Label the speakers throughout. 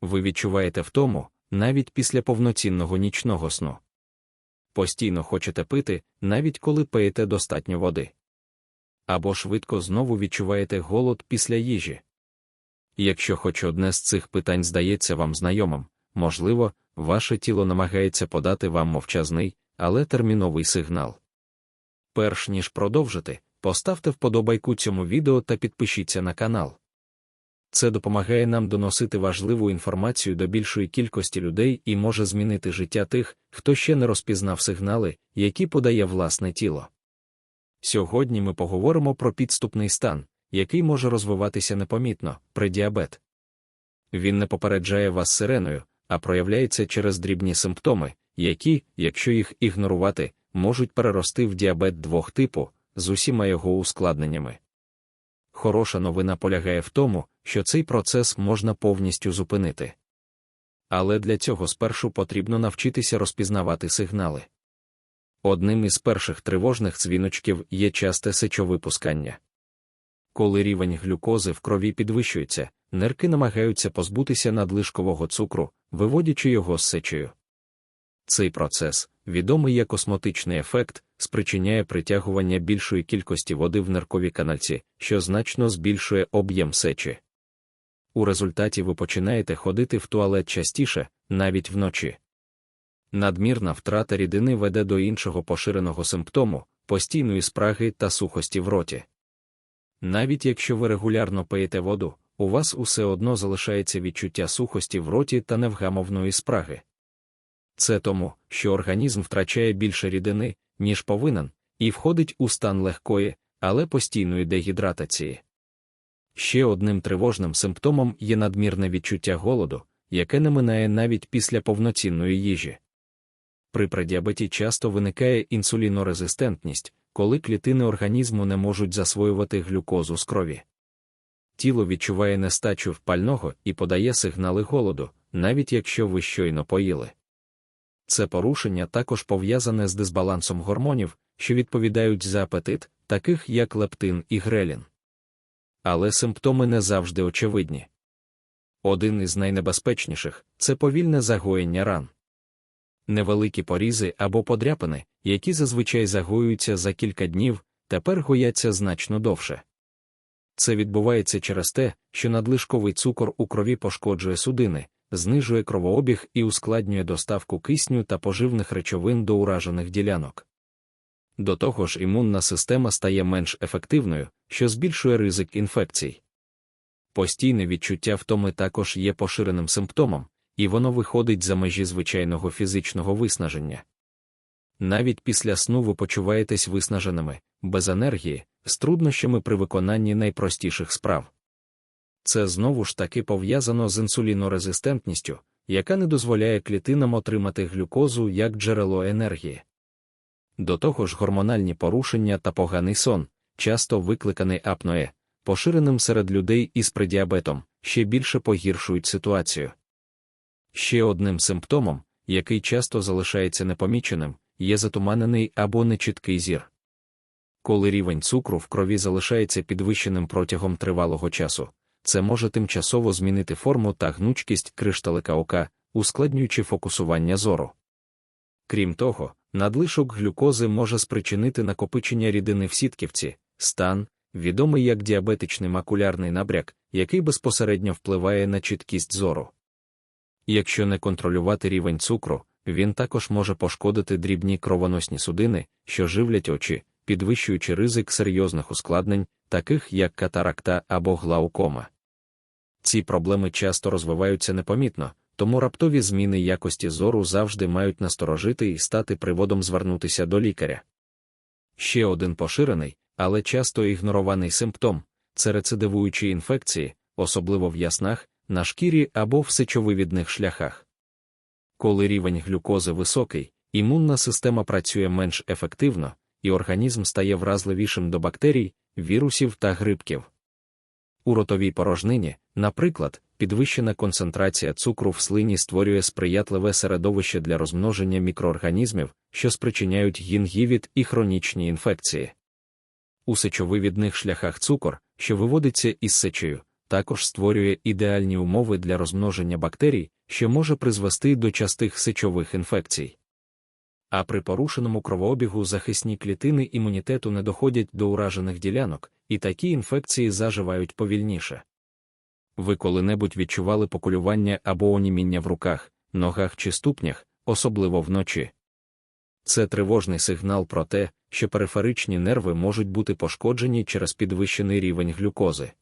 Speaker 1: Ви відчуваєте втому навіть після повноцінного нічного сну. Постійно хочете пити, навіть коли пиєте достатньо води. Або швидко знову відчуваєте голод після їжі. Якщо хоч одне з цих питань здається вам знайомим, можливо, ваше тіло намагається подати вам мовчазний, але терміновий сигнал. Перш ніж продовжити, поставте вподобайку цьому відео та підпишіться на канал. Це допомагає нам доносити важливу інформацію до більшої кількості людей і може змінити життя тих, хто ще не розпізнав сигнали, які подає власне тіло. Сьогодні ми поговоримо про підступний стан, який може розвиватися непомітно при діабет. Він не попереджає вас сиреною, а проявляється через дрібні симптоми, які, якщо їх ігнорувати, можуть перерости в діабет двох типу з усіма його ускладненнями. Хороша новина полягає в тому, що цей процес можна повністю зупинити. Але для цього спершу потрібно навчитися розпізнавати сигнали. Одним із перших тривожних дзвіночків є часте сечовипускання. Коли рівень глюкози в крові підвищується, нирки намагаються позбутися надлишкового цукру, виводячи його з сечею. Цей процес, відомий як осмотичний ефект, спричиняє притягування більшої кількості води в нирковій канальці, що значно збільшує об'єм сечі. У результаті ви починаєте ходити в туалет частіше, навіть вночі. Надмірна втрата рідини веде до іншого поширеного симптому постійної спраги та сухості в роті. Навіть якщо ви регулярно пиєте воду, у вас усе одно залишається відчуття сухості в роті та невгамовної спраги. Це тому, що організм втрачає більше рідини, ніж повинен, і входить у стан легкої, але постійної дегідратації. Ще одним тривожним симптомом є надмірне відчуття голоду, яке не минає навіть після повноцінної їжі. При предіабеті часто виникає інсулінорезистентність, коли клітини організму не можуть засвоювати глюкозу з крові. Тіло відчуває нестачу пального і подає сигнали голоду, навіть якщо ви щойно поїли. Це порушення також пов'язане з дисбалансом гормонів, що відповідають за апетит, таких як лептин і грелін. Але симптоми не завжди очевидні. Один із найнебезпечніших це повільне загоєння ран. Невеликі порізи або подряпини, які зазвичай загоюються за кілька днів, тепер гояться значно довше. Це відбувається через те, що надлишковий цукор у крові пошкоджує судини, знижує кровообіг і ускладнює доставку кисню та поживних речовин до уражених ділянок. До того ж, імунна система стає менш ефективною, що збільшує ризик інфекцій. Постійне відчуття втоми також є поширеним симптомом, і воно виходить за межі звичайного фізичного виснаження. Навіть після сну ви почуваєтесь виснаженими, без енергії, з труднощами при виконанні найпростіших справ. Це знову ж таки пов'язано з інсулінорезистентністю, яка не дозволяє клітинам отримати глюкозу як джерело енергії. До того ж, гормональні порушення та поганий сон, часто викликаний апноє, поширеним серед людей із предіабетом, ще більше погіршують ситуацію. Ще одним симптомом, який часто залишається непоміченим, є затуманений або нечіткий зір. Коли рівень цукру в крові залишається підвищеним протягом тривалого часу, це може тимчасово змінити форму та гнучкість кришталика ока, ускладнюючи фокусування зору. Крім того, надлишок глюкози може спричинити накопичення рідини в сітківці, стан, відомий як діабетичний макулярний набряк, який безпосередньо впливає на чіткість зору. Якщо не контролювати рівень цукру, він також може пошкодити дрібні кровоносні судини, що живлять очі, підвищуючи ризик серйозних ускладнень, таких як катаракта або глаукома. Ці проблеми часто розвиваються непомітно, тому раптові зміни якості зору завжди мають насторожити і стати приводом звернутися до лікаря. Ще один поширений, але часто ігнорований симптом це рецидивуючі інфекції, особливо в яснах, на шкірі або в сечовивідних шляхах. Коли рівень глюкози високий, імунна система працює менш ефективно, і організм стає вразливішим до бактерій, вірусів та грибків. У ротовій порожнині, наприклад, підвищена концентрація цукру в слині створює сприятливе середовище для розмноження мікроорганізмів, що спричиняють гінгівіт і хронічні інфекції. У сечовивідних шляхах цукор, що виводиться із сечею, також створює ідеальні умови для розмноження бактерій, що може призвести до частих сечових інфекцій. А при порушеному кровообігу захисні клітини імунітету не доходять до уражених ділянок, і такі інфекції заживають повільніше. Ви коли-небудь відчували покулювання або оніміння в руках, ногах чи ступнях, особливо вночі. Це тривожний сигнал про те, що периферичні нерви можуть бути пошкоджені через підвищений рівень глюкози.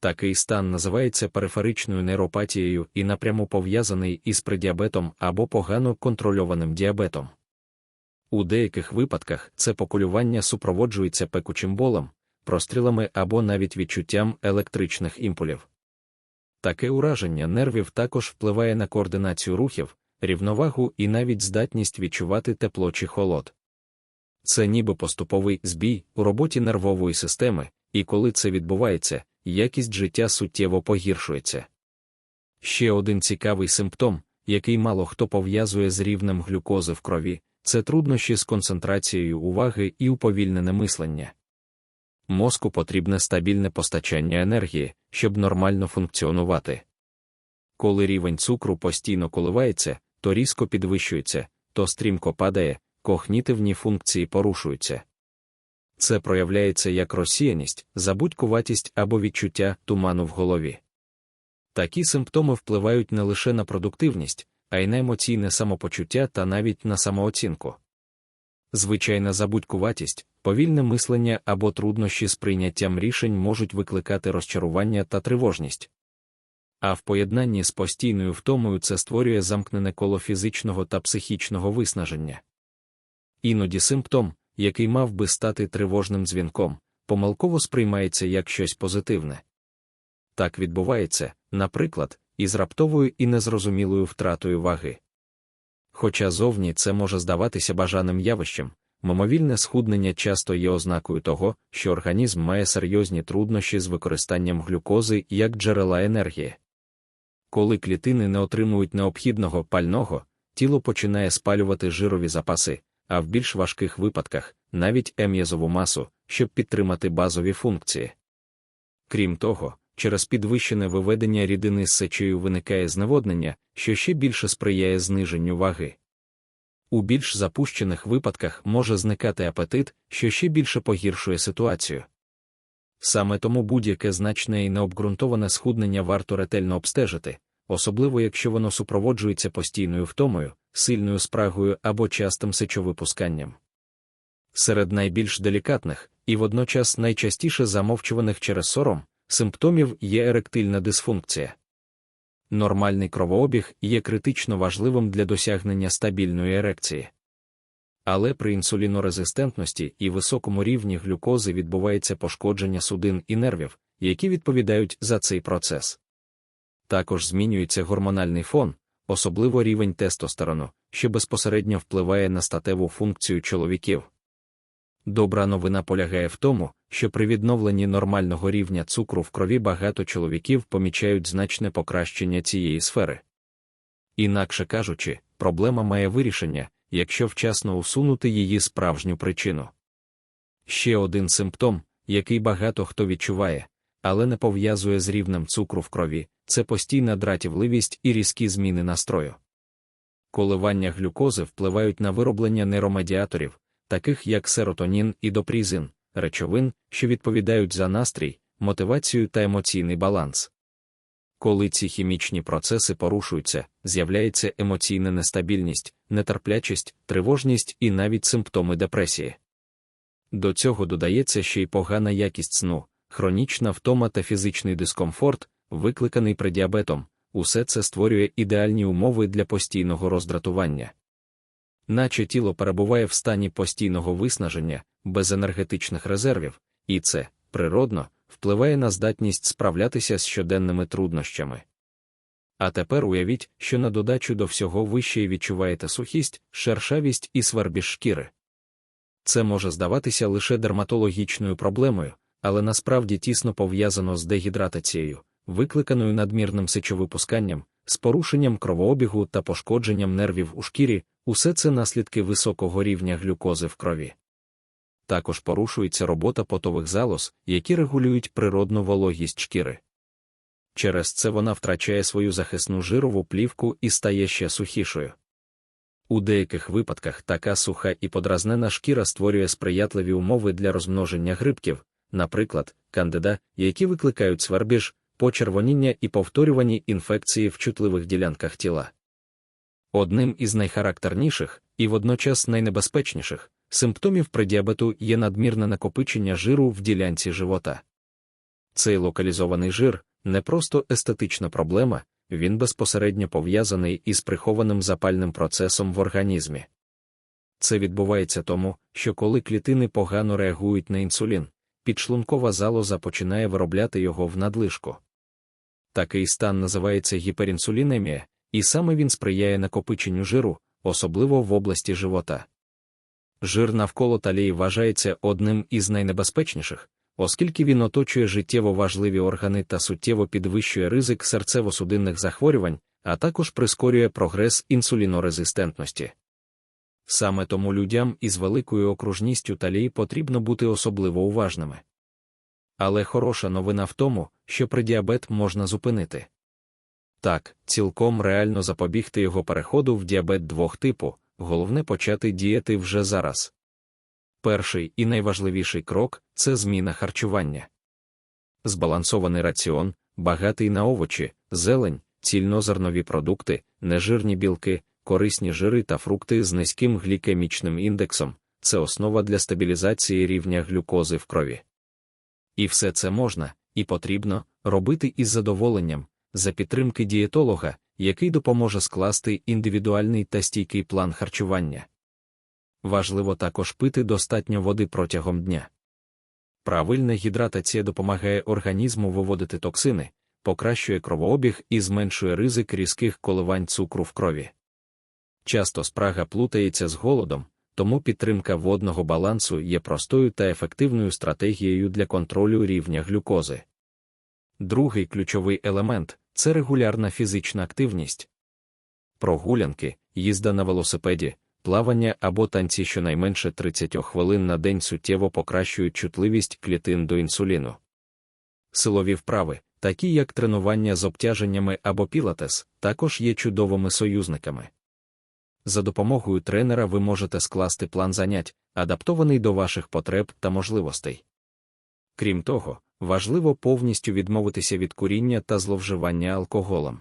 Speaker 1: Такий стан називається периферичною нейропатією і напряму пов'язаний із придіабетом або погано контрольованим діабетом. У деяких випадках це покулювання супроводжується пекучим болем, прострілами або навіть відчуттям електричних імпулів. Таке ураження нервів також впливає на координацію рухів, рівновагу і навіть здатність відчувати тепло чи холод. Це ніби поступовий збій у роботі нервової системи, і коли це відбувається, якість життя суттєво погіршується. Ще один цікавий симптом, який мало хто пов'язує з рівнем глюкози в крові, це труднощі з концентрацією уваги і уповільнене мислення. Мозку потрібне стабільне постачання енергії, щоб нормально функціонувати. Коли рівень цукру постійно коливається, то різко підвищується, то стрімко падає, когнітивні функції порушуються. Це проявляється як розсіяність, забудькуватість або відчуття туману в голові. Такі симптоми впливають не лише на продуктивність, а й на емоційне самопочуття та навіть на самооцінку. Звичайна забудькуватість, повільне мислення або труднощі з прийняттям рішень можуть викликати розчарування та тривожність. А в поєднанні з постійною втомою це створює замкнене коло фізичного та психічного виснаження. Іноді симптом, який мав би стати тривожним дзвінком, помилково сприймається як щось позитивне. Так відбувається, наприклад, із раптовою і незрозумілою втратою ваги. Хоча зовні це може здаватися бажаним явищем, мимовільне схуднення часто є ознакою того, що організм має серйозні труднощі з використанням глюкози як джерела енергії. Коли клітини не отримують необхідного пального, тіло починає спалювати жирові запаси, а в більш важких випадках навіть ем'язову масу, щоб підтримати базові функції. Крім того, через підвищене виведення рідини з сечею виникає зневоднення, що ще більше сприяє зниженню ваги. У більш запущених випадках може зникати апетит, що ще більше погіршує ситуацію. Саме тому будь-яке значне і необґрунтоване схуднення варто ретельно обстежити, особливо якщо воно супроводжується постійною втомою, сильною спрагою або частим сечовипусканням. Серед найбільш делікатних і водночас найчастіше замовчуваних через сором симптомів є еректильна дисфункція. Нормальний кровообіг є критично важливим для досягнення стабільної ерекції. Але при інсулінорезистентності і високому рівні глюкози відбувається пошкодження судин і нервів, які відповідають за цей процес. Також змінюється гормональний фон, особливо рівень тестостерону, що безпосередньо впливає на статеву функцію чоловіків. Добра новина полягає в тому, що при відновленні нормального рівня цукру в крові багато чоловіків помічають значне покращення цієї сфери. Інакше кажучи, проблема має вирішення, якщо вчасно усунути її справжню причину. Ще один симптом, який багато хто відчуває, але не пов'язує з рівнем цукру в крові, це постійна дратівливість і різкі зміни настрою. Коливання глюкози впливають на вироблення нейромедіаторів, таких як серотонін і допрізин, речовин, що відповідають за настрій, мотивацію та емоційний баланс. Коли ці хімічні процеси порушуються, з'являється емоційна нестабільність, нетерплячість, тривожність і навіть симптоми депресії. До цього додається ще й погана якість сну, хронічна втома та фізичний дискомфорт, викликаний предіабетом, усе це створює ідеальні умови для постійного роздратування. Наче тіло перебуває в стані постійного виснаження, без енергетичних резервів, і це, природно, впливає на здатність справлятися з щоденними труднощами. А тепер уявіть, що на додачу до всього ви ще й відчуваєте сухість, шершавість і свербіж шкіри. Це може здаватися лише дерматологічною проблемою, але насправді тісно пов'язано з дегідратацією, викликаною надмірним сечовипусканням, з порушенням кровообігу та пошкодженням нервів у шкірі, усе це наслідки високого рівня глюкози в крові. Також порушується робота потових залоз, які регулюють природну вологість шкіри. через це вона втрачає свою захисну жирову плівку і стає ще сухішою. У деяких випадках така суха і подразнена шкіра створює сприятливі умови для розмноження грибків, наприклад, кандида, які викликають свербіж, почервоніння і повторювані інфекції в чутливих ділянках тіла. Одним із найхарактерніших і водночас найнебезпечніших симптомів предіабету є надмірне накопичення жиру в ділянці живота. Цей локалізований жир не просто естетична проблема, він безпосередньо пов'язаний із прихованим запальним процесом в організмі. Це відбувається тому, що коли клітини погано реагують на інсулін, підшлункова залоза починає виробляти його в надлишку. Такий стан називається гіперінсулінемія, і саме він сприяє накопиченню жиру, особливо в області живота. Жир навколо талії вважається одним із найнебезпечніших, оскільки він оточує життєво важливі органи та суттєво підвищує ризик серцево-судинних захворювань, а також прискорює прогрес інсулінорезистентності. Саме тому людям із великою окружністю талії потрібно бути особливо уважними. Але хороша новина в тому, що предіабет можна зупинити. Так, цілком реально запобігти його переходу в діабет двох типу, головне почати діяти вже зараз. Перший і найважливіший крок це зміна харчування. Збалансований раціон, багатий на овочі, зелень, цільнозернові продукти, нежирні білки, корисні жири та фрукти з низьким глікемічним індексом це основа для стабілізації рівня глюкози в крові. І все це можна і потрібно робити із задоволенням, за підтримки дієтолога, який допоможе скласти індивідуальний та стійкий план харчування. Важливо також пити достатньо води протягом дня. Правильна гідратація допомагає організму виводити токсини, покращує кровообіг і зменшує ризик різких коливань цукру в крові. Часто спрага плутається з голодом, тому підтримка водного балансу є простою та ефективною стратегією для контролю рівня глюкози. Другий ключовий елемент це регулярна фізична активність. Прогулянки, їзда на велосипеді, плавання або танці щонайменше 30 хвилин на день суттєво покращують чутливість клітин до інсуліну. Силові вправи, такі як тренування з обтяженнями або пілатес, також є чудовими союзниками. За допомогою тренера ви можете скласти план занять, адаптований до ваших потреб та можливостей. Крім того, важливо повністю відмовитися від куріння та зловживання алкоголем.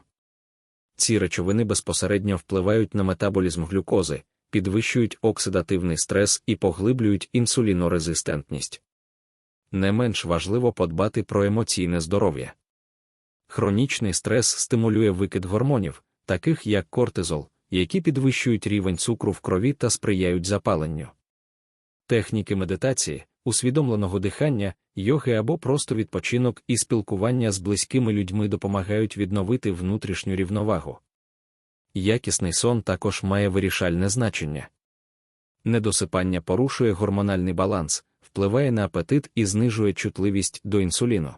Speaker 1: Ці речовини безпосередньо впливають на метаболізм глюкози, підвищують оксидативний стрес і поглиблюють інсулінорезистентність. Не менш важливо подбати про емоційне здоров'я. Хронічний стрес стимулює викид гормонів, таких як кортизол, які підвищують рівень цукру в крові та сприяють запаленню. Техніки медитації, усвідомленого дихання, йоги або просто відпочинок і спілкування з близькими людьми допомагають відновити внутрішню рівновагу. Якісний сон також має вирішальне значення. Недосипання порушує гормональний баланс, впливає на апетит і знижує чутливість до інсуліну.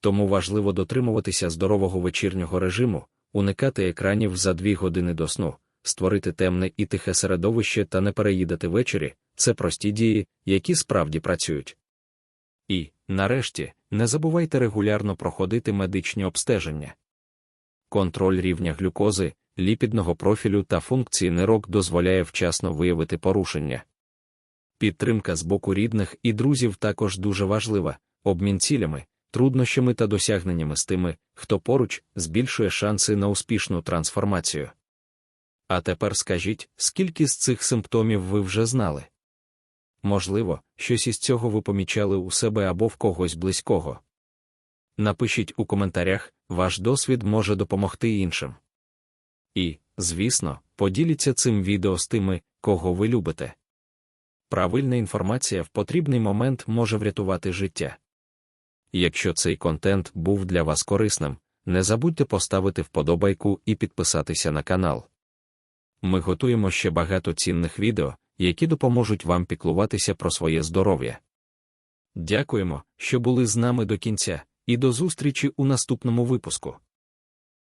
Speaker 1: Тому важливо дотримуватися здорового вечірнього режиму, уникати екранів за дві години до сну, створити темне і тихе середовище та не переїдати ввечері це прості дії, які справді працюють. І, нарешті, не забувайте регулярно проходити медичні обстеження. Контроль рівня глюкози, ліпідного профілю та функції нирок дозволяє вчасно виявити порушення. Підтримка з боку рідних і друзів також дуже важлива, обмін цілями, труднощами та досягненнями з тими, хто поруч збільшує шанси на успішну трансформацію. А тепер скажіть, скільки з цих симптомів ви вже знали? Можливо, щось із цього ви помічали у себе або в когось близького. Напишіть у коментарях, ваш досвід може допомогти іншим. І, звісно, поділіться цим відео з тими, кого ви любите. Правильна інформація в потрібний момент може врятувати життя. Якщо цей контент був для вас корисним, не забудьте поставити вподобайку і підписатися на канал. Ми готуємо ще багато цінних відео, які допоможуть вам піклуватися про своє здоров'я. Дякуємо, що були з нами до кінця, і до зустрічі у наступному випуску.